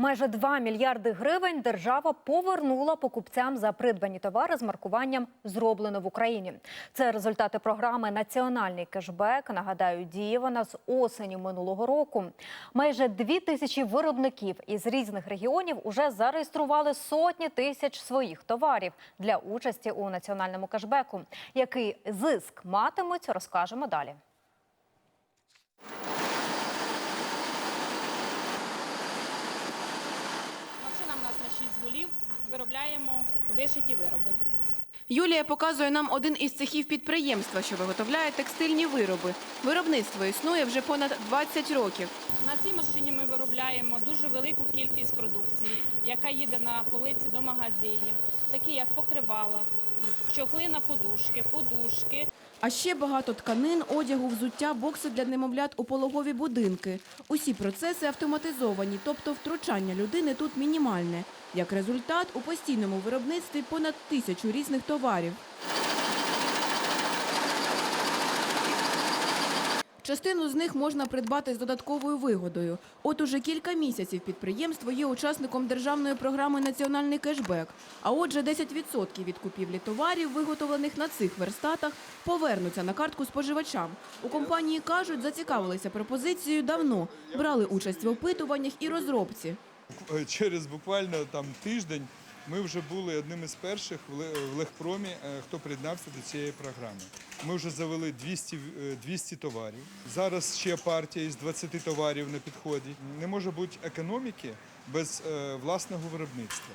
Майже 2 мільярди гривень держава повернула покупцям за придбані товари з маркуванням зроблено в Україні. Це результати програми Національний кешбек. Нагадаю, діє вона з осені минулого року. Майже дві тисячі виробників із різних регіонів уже зареєстрували сотні тисяч своїх товарів для участі у національному кешбеку. Який зиск матимуть, розкажемо далі. Виробляємо вишиті вироби. Юлія показує нам один із цехів підприємства, що виготовляє текстильні вироби. Виробництво існує вже понад 20 років. На цій машині ми виробляємо дуже велику кількість продукції, яка їде на полиці до магазинів, такі як покривала, чохли на подушки, подушки. А ще багато тканин, одягу, взуття, бокси для немовлят у пологові будинки. Усі процеси автоматизовані, тобто втручання людини тут мінімальне. Як результат, у постійному виробництві понад тисячу різних товарів. Частину з них можна придбати з додатковою вигодою. От уже кілька місяців підприємство є учасником державної програми «Національний кешбек». А отже, 10% від купівлі товарів, виготовлених на цих верстатах, повернуться на картку споживачам. У компанії кажуть, зацікавилися пропозицією давно, брали участь в опитуваннях і розробці. Через буквально там тиждень ми вже були одним із перших в Легпромі, е, хто приєднався до цієї програми. Ми вже завели 200, е, 200 товарів. Зараз ще партія із 20 товарів на підході. Не може бути економіки без е, власного виробництва.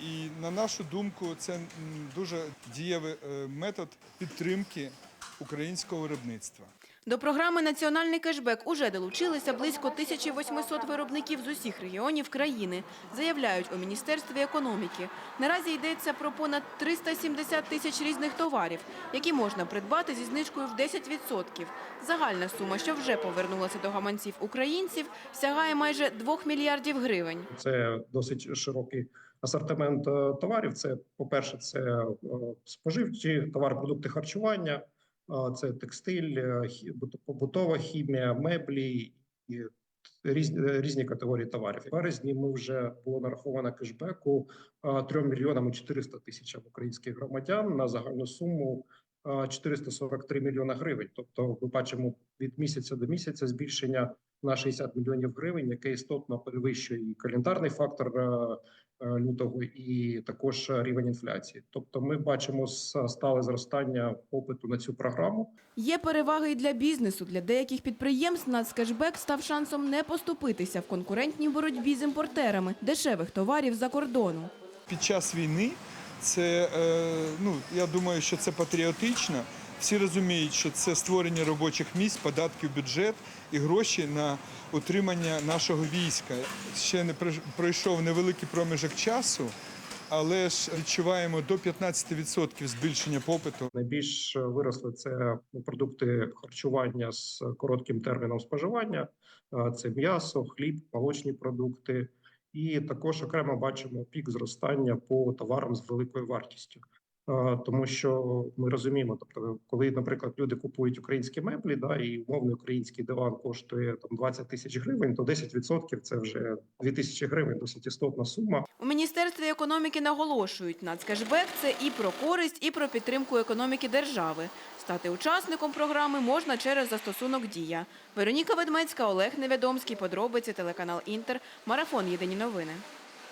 І на нашу думку, це дуже дієвий е, метод підтримки українського виробництва. До програми «Національний кешбек» уже долучилися близько 1800 виробників з усіх регіонів країни, заявляють у Міністерстві економіки. Наразі йдеться про понад 370 тисяч різних товарів, які можна придбати зі знижкою в 10%. Загальна сума, що вже повернулася до гаманців українців, сягає майже 2 мільярдів гривень. Це досить широкий асортимент е, товарів. Це, по-перше, це е, споживчі товари, продукти харчування, це текстиль, е, побутова хімія, меблі і різні, різні категорії товарів. В березні ми вже було нараховано кешбеку 3 мільйонами 400 тисячам українських громадян на загальну суму е, 443 мільйона гривень. Тобто, ми бачимо від місяця до місяця збільшення на 60 мільйонів гривень, яке істотно перевищує і календарний фактор е, е, лютого, і також рівень інфляції. Тобто, ми бачимо стале зростання попиту на цю програму. Є переваги і для бізнесу. Для деяких підприємств нацкешбек став шансом не поступитися в конкурентній боротьбі з імпортерами дешевих товарів за кордону. під час війни це е, ну я думаю, що це патріотично. Всі розуміють, що це створення робочих місць, податки в бюджет і гроші на утримання нашого війська. Ще не пройшов невеликий проміжок часу, але ж відчуваємо до 15% збільшення попиту. Найбільш виросли це продукти харчування з коротким терміном споживання, е, це м'ясо, хліб, молочні продукти. І також окремо бачимо пік зростання по товарам з великою вартістю. Тому що ми розуміємо, тобто, коли, наприклад, люди купують українські меблі, да, і умовний український диван коштує там 20 тисяч гривень, то 10% – це вже 2 тисячі гривень, досить істотна сума. У Міністерстві економіки наголошують, нацкешбек – це і про користь, і про підтримку економіки держави. Стати учасником програми можна через застосунок «Дія». Вероніка Ведмецька, Олег Невідомський, подробиці, телеканал «Інтер», Марафон «Єдині новини».